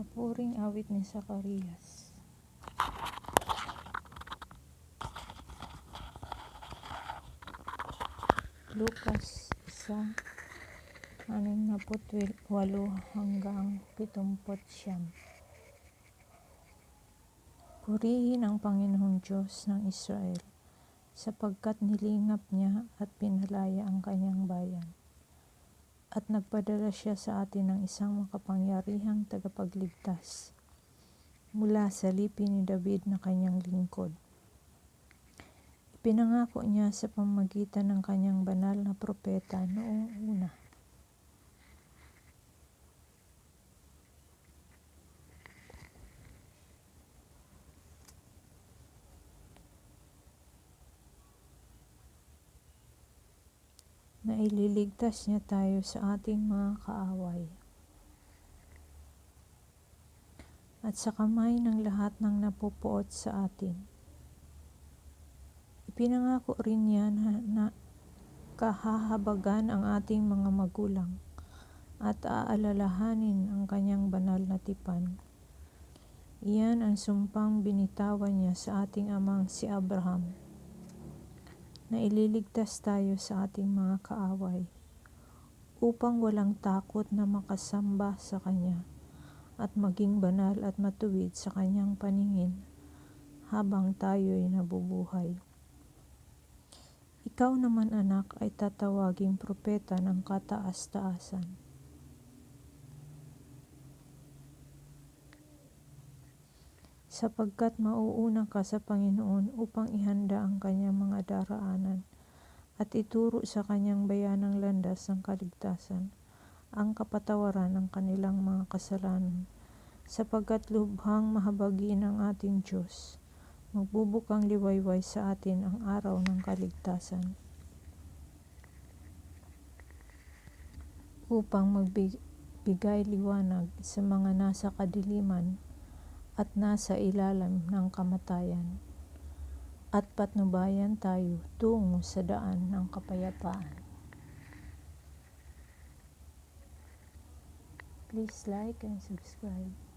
Papuring awit ni Zacarias. Lukas 1, 68 hanggang 79. Purihin ang Panginoong Diyos ng Israel, sapagkat nilingap niya at pinalaya ang kanyang bayan. At nagpadala siya sa atin ng isang makapangyarihang tagapagligtas mula sa lipi ni David na kanyang lingkod. Ipinangako niya sa pamagitan ng kanyang banal na propeta noong una. Na ililigtas niya tayo sa ating mga kaaway. At sa kamay ng lahat ng napupuot sa atin. Ipinangako rin niya na, na kahahabagan ang ating mga magulang at aalalahanin ang kanyang banal na tipan. Iyan ang sumpang binitawan niya sa ating amang si Abraham na ililigtas tayo sa ating mga kaaway upang walang takot na makasamba sa Kanya at maging banal at matuwid sa Kanyang paningin habang tayo'y nabubuhay. Ikaw naman anak ay tatawaging propeta ng kataas-taasan. Sapagkat mauuna ka sa Panginoon upang ihanda ang kanyang mga daraanan at ituro sa kanyang bayanang landas ng kaligtasan ang kapatawaran ng kanilang mga kasalanan sapagkat lubhang mahabagi ng ating Diyos magbubukang liwayway sa atin ang araw ng kaligtasan. Upang magbigay liwanag sa mga nasa kadiliman at nasa ilalim ng kamatayan, at patnubayan tayo tungo sa daan ng kapayapaan. Please like and subscribe.